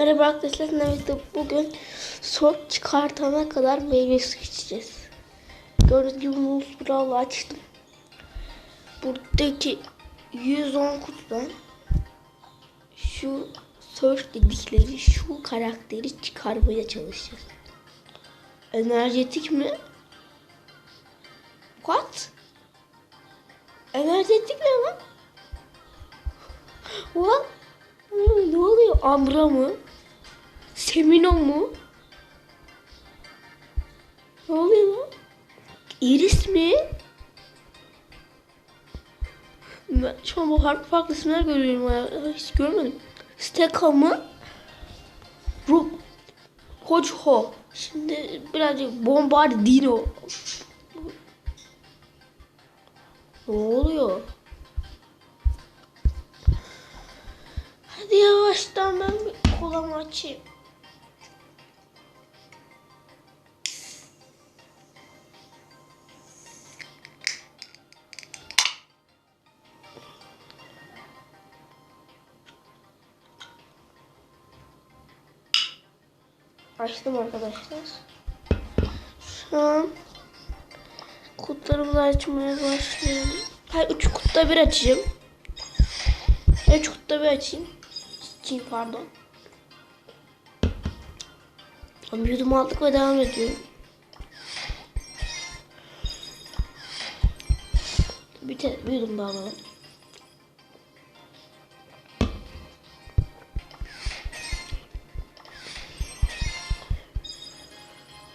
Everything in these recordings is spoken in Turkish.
Merhaba arkadaşlar. Evet bugün son çıkartana kadar meyve suyu içeceğiz. Gördüğünüz gibi muz bravo açtım. Buradaki 110 kutudan şu search dedikleri şu karakteri çıkarmaya çalışacağız. Enerjetik mi? What? Enerjetik ne lan? What? Ne oluyor? Ambra mı? Semino mu? Ne oluyor lan? Iris mi? Ben şu an bu farklı farklı isimler görüyorum. ya. Hiç görmedim. Steka mı? Ru Hojo. Şimdi birazcık Bombardino. Ne oluyor? Hadi yavaştan ben bir kolamı açayım. Açtım arkadaşlar. Şu an kutularımızı açmaya başlıyorum. Hayır üç kutuda bir açacağım. Üç kutuda bir açayım. Çiğ pardon. Bir yudum aldık ve devam ediyorum. Bir, bir yudum daha alalım.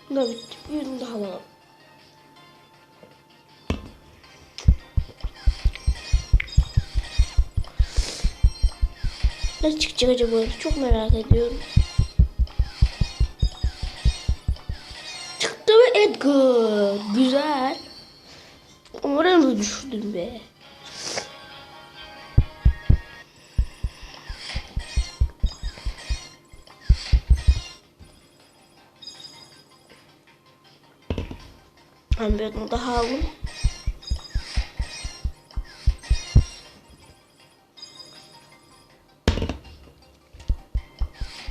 Bu da bitti. Bir yudum daha alalım. Ne çıkacak acaba? Çok merak ediyorum. Çıktı mı Edgar? Güzel. Mı düşürdün be? Ben bir onu daha aldım.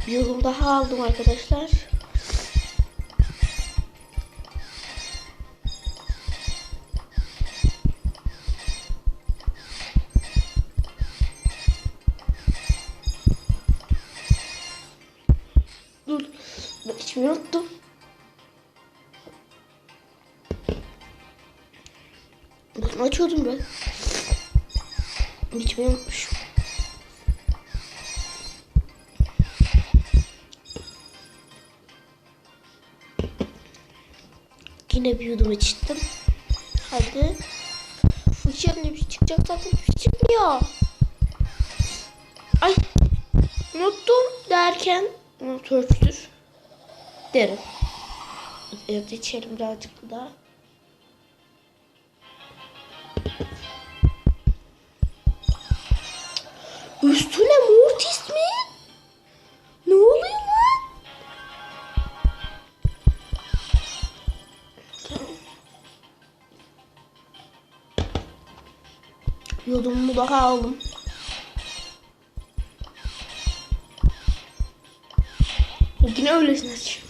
Bir daha aldım arkadaşlar. Dur. Ben içmeyi unuttum. Açıyordum ben. İçmeyi unutmuşum. Yine bir yudum içtim. Hadi. Ne bir şey çıkacak zaten bir şey çıkmıyor. Ay. Unuttum derken törpüdür derim. Evet içelim birazcık daha. Üstüne mortis mi? Ne oluyor lan? Yudumumu daha aldım. Yine öylesine çıkmış.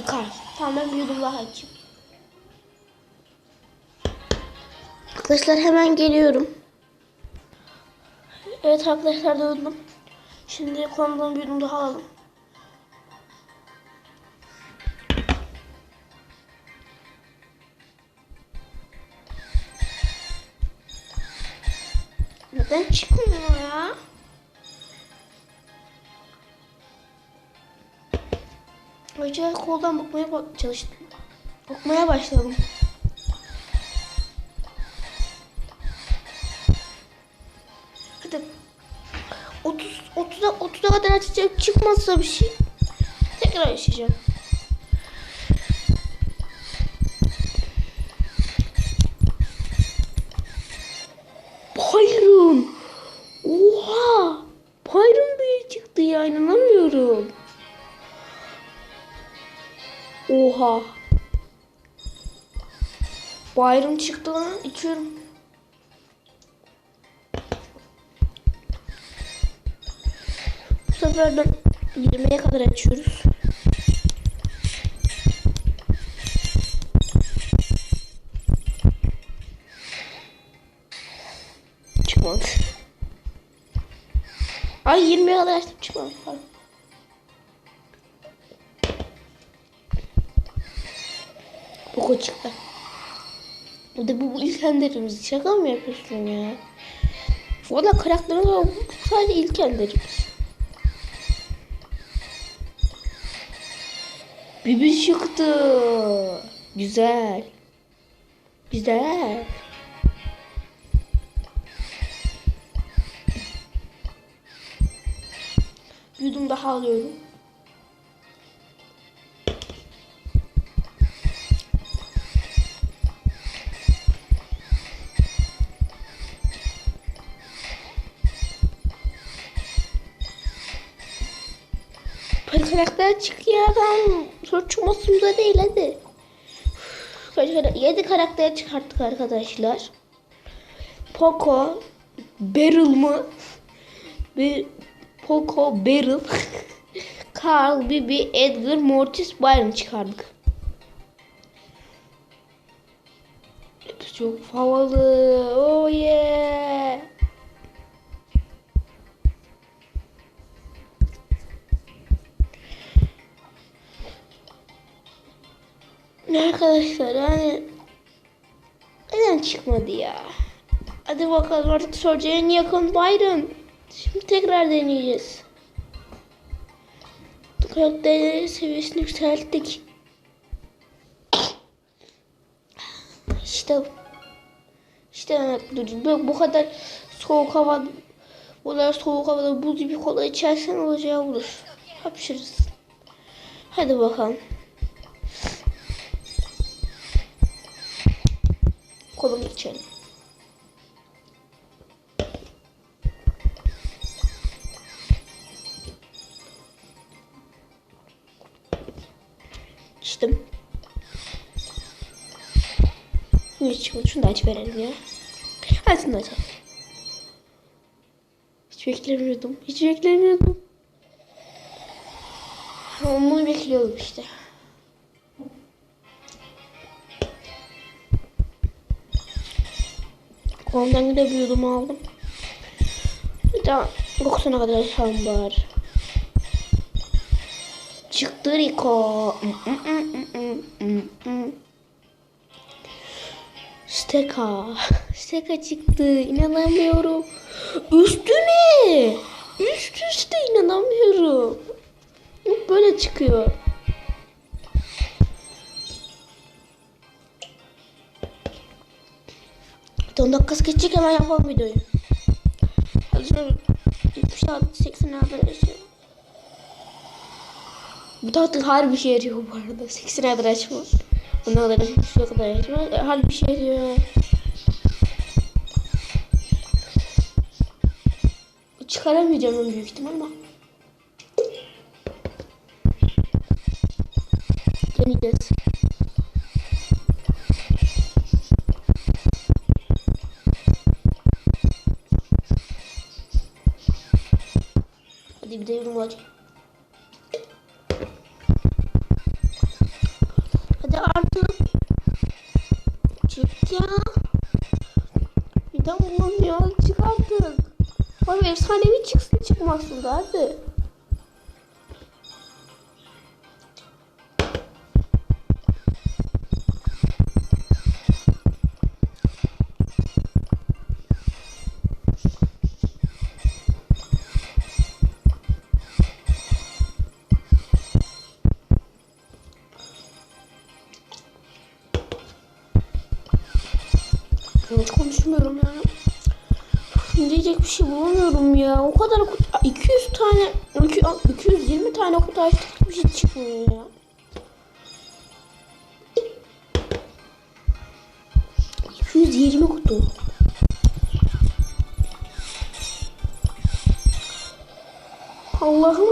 Çıktı kar. Tamam ben bir daha açayım. Arkadaşlar hemen geliyorum. Evet arkadaşlar döndüm. Şimdi konudan bir yudum daha alalım. Acayip koldan bakmaya bak çalıştım. Bakmaya başladım. Hadi. 30 30'a 30'a kadar açacağım. Çıkmazsa bir şey. Tekrar yaşayacağım. Byron. Oha. Byron bile çıktı ya inanamıyorum. Oha. Bayram çıktı lan içiyorum. Bu sefer de 20'ye kadar açıyoruz. Çıkmadı. Ay 20'ye kadar açtım çıkmadı. Pardon. Çıktı. Bu da bu ilk enderimiz. Şaka mı yapıyorsun ya? Valla karakterim var. bu Sadece ilk enderimiz. Bibi çıktı. Güzel. Güzel. Yudum daha alıyorum. Karakter çık ya. Soru çıkmasında değil hadi. 7 karakter çıkarttık arkadaşlar. Poco, Beryl mı? Bir Poco, Beryl, Carl, Bibi, Edgar, Mortis, Byron çıkardık. Hepsi çok havalı. Oh yeah. Arkadaşlar yani neden çıkmadı ya? Hadi bakalım artık soruya en yakın Byron. Şimdi tekrar deneyeceğiz. Karakterleri seviyesini yükselttik. İşte işte bu, bu kadar soğuk hava bu kadar soğuk havada buz gibi kola içersen olacağı olur. Hapşırırız. Hadi bakalım. Kolumu içelim. İçtim. Hiç şunu da aç verelim ya. Hadi şunu da aç. Hiç beklemiyordum. Hiç beklemiyordum. Ama bunu bekliyordum işte. Ondan gidebiliyordum aldım. Bir daha 90'a kadar açalım bari. Çıktı Rico. Steka. Steka çıktı. İnanamıyorum. Üstü ne? Üst üste inanamıyorum. Böyle çıkıyor. Son dakikası geçecek hemen yapalım videoyu. Hadi şöyle 76 80 arkadaşlar. Bu tahta harbi bir şey yarıyor bu arada. 80 kadar açma. Ona kadar şu kadar açma. Harbi bir şey yarıyor. Çıkaramayacağım büyük ihtimal ama. Deneyeceğiz. Hadi bir de yorum var. Hadi artık. Çık ya. Bir de bulamıyor. Çık artık. Abi efsanevi çıksın çıkmasın da hadi. Hiç konuşmuyorum ya. Diyecek bir şey bulamıyorum ya. O kadar kutu, 200 tane 220 tane kutu açtık bir şey çıkmıyor ya. ...220 kutu. Allah'ım.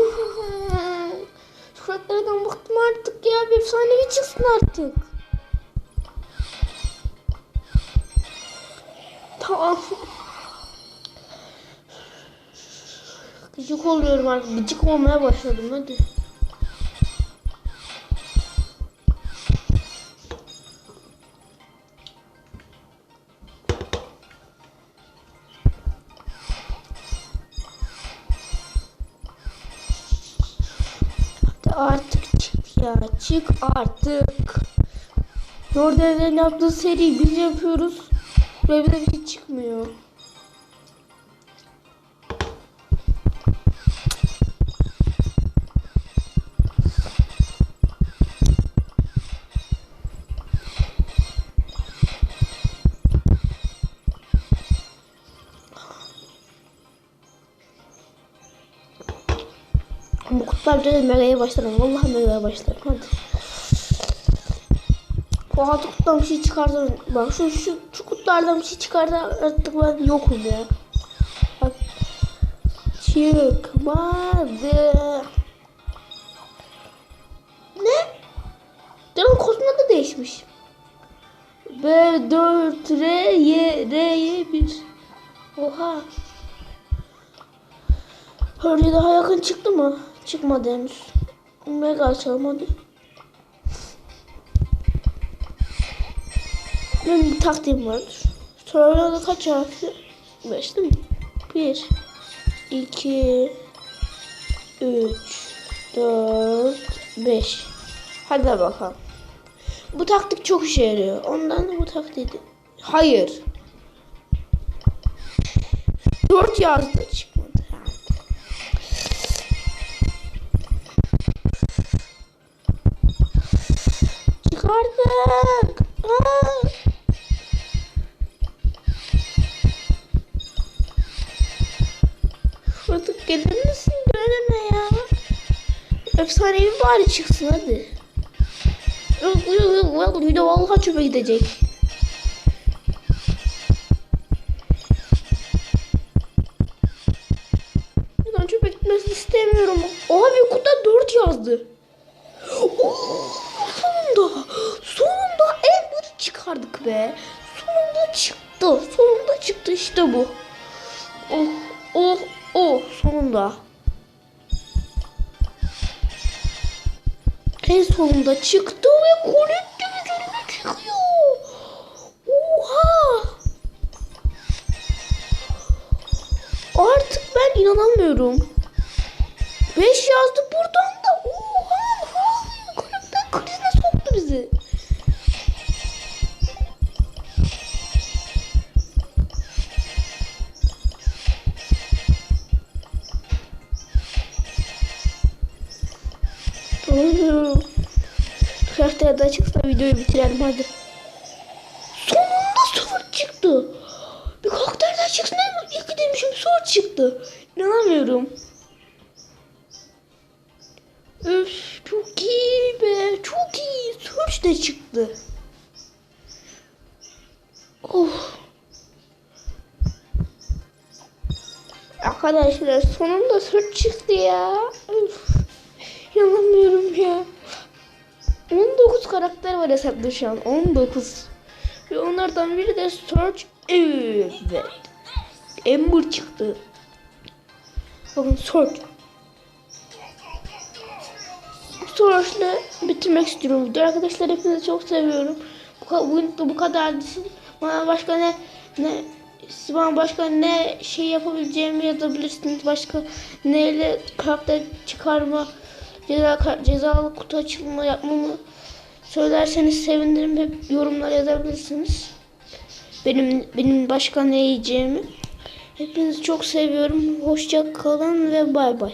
Suratlardan bıktım artık ya. Bir efsanevi çıksın artık. Tamam. Gıcık oluyorum artık. Gıcık olmaya başladım. Hadi. Artık çık ya. Çık artık. Norder'lerin yaptığı seriyi biz yapıyoruz. Ve bir bir şey çıkmıyor. Bu kutular bir de Mega'ya başlarım. Vallahi Mega'ya başlarım. Hadi. Bu altı kutudan bir şey çıkarsa bak şu şu şu kutulardan bir şey çıkarsa artık ben yokum ya. Bak. Çıkmadı. Ne? Canım kostüm adı değişmiş. B4 R Y R Y 1 Oha. Hurley daha yakın çıktı mı? Çıkmadı henüz. Mega açalım hadi. Benim bir taktiğim vardır. Sonra kaç harfli? 5 değil mi? 1 2 3 4 5 Hadi bakalım. Bu taktik çok işe yarıyor. Ondan da bu taktiği Hayır. 4 yazdı çıkmadı. Efsanevi bari çıksın hadi. Video vallahi çöpe gidecek. Ben çöpe gitmesini istemiyorum. Oha bir kutuda 4 yazdı. Oh, sonunda. Sonunda Ember çıkardık be. Sonunda çıktı. Sonunda çıktı işte bu. Oh oh oh sonunda. En sonunda çıktı ve kolektif üzerine çıkıyor. Oha. Artık ben inanamıyorum. 5 yazdı Daha çıksa videoyu bitirelim hadi. Sonunda sıfır çıktı. Bir karakter daha çıksın ama ilk demişim sıfır çıktı. İnanamıyorum. Öf çok iyi be. Çok iyi. Search de çıktı. Oh. Arkadaşlar sonunda search çıktı ya. Öf. İnanamıyorum ya. 19 karakter var hesapta şu an. 19. Ve onlardan biri de Search. Evet. Ember çıktı. Bakın Search. Search'la bitirmek istiyorum video. Arkadaşlar hepinizi çok seviyorum. Bu, de bu kadar. Bana başka ne ne bana başka ne şey yapabileceğimi yazabilirsiniz. Başka neyle karakter çıkarma ceza, cezalı kutu açılma yapmamı söylerseniz sevinirim. Hep yorumlar yazabilirsiniz. Benim benim başka ne yiyeceğimi. Hepinizi çok seviyorum. Hoşça kalın ve bay bay.